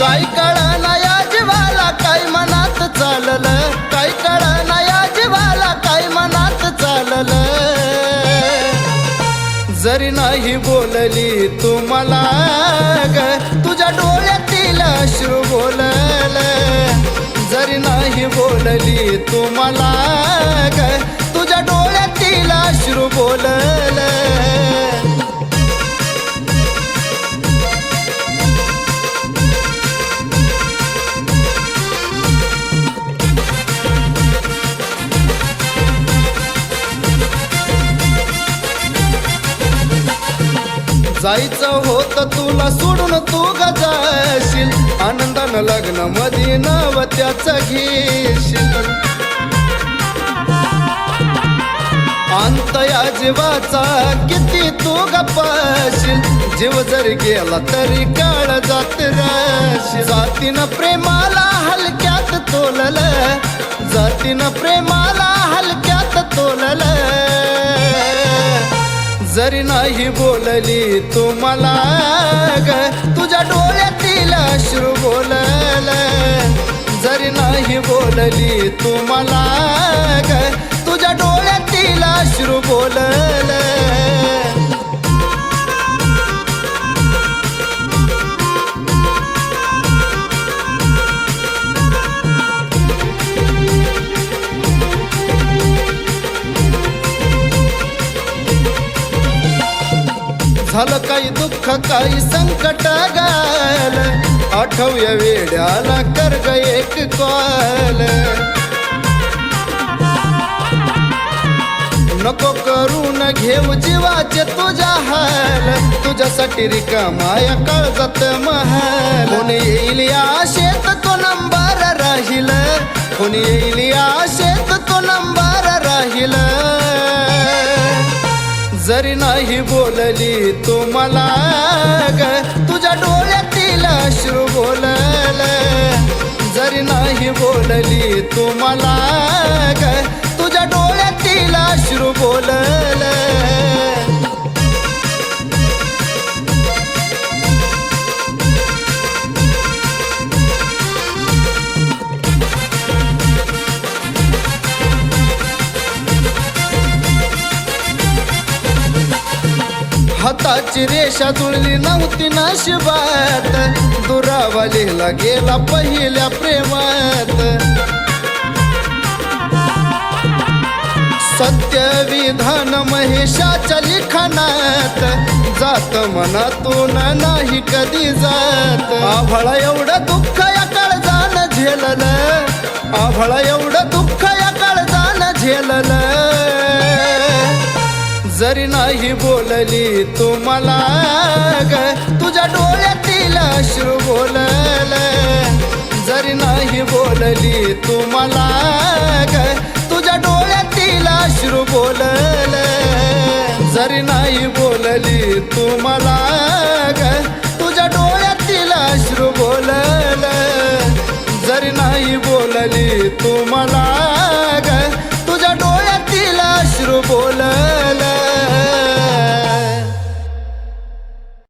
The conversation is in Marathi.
काय कळना या जीवाला? काय मनात चाललं? काय कळना या जीवाला? काय मनात चाललं? जरी नाही बोलली तू मला ग तुझ्या डोळ्यातील अश्रू बोलल. जरी नाही बोलली तू मला जायचं होत तुला सोडून तू गजाशील आनंदानं लग्न मधी नवत्याच घेशील. अंत या जीवाचा किती तू गपाशील जीव जरी गेला तरी काळ जात राशील जातीनं प्रेमाला हलक्यात तोलल जातीनं प्रेमाला जरी नाही बोलली तू मला ग तुझ्या डोळ्यातील अश्रू बोलल. जरी नाही बोलली तू मला दुःख काही संकट गाल आठवया वेड्याला कर ग एक कॉल. नको करून घेऊ जीवाचे तुझ्या हाल. तुझ्यासाठी रिकामाया काळजात महाल. कोणी येईल या आशेत तो नंबर राहील. कोणी येईल या आशेत तो नंबर नाही बोलली तू मला ग. तुझ्या डोळ्यातील अश्रू बोलल. जरी नाही बोलली तू मला ग. हाताची रेषा जुळली नव्हती नशिबात. दुरावलीला गेला पहिल्या प्रेमात. सत्य विधान महेशाच्या लिखाणात. जात मनातून नाही कधी जात. आभळा एवढं दुःख या काळजान झेलन आभळा एवढं दुःख या नाही बोलली तू मला ग. तुझ्या डोळ्यातील अश्रू बोलल. जरी नाही बोलली तू मला ग. तुझ्या डोळ्यातील अश्रू बोलल. जरी नाही बोलली तू मला ग. तुझ्या डोळ्यातील अश्रू बोलल. जरी नाही बोलली तू मला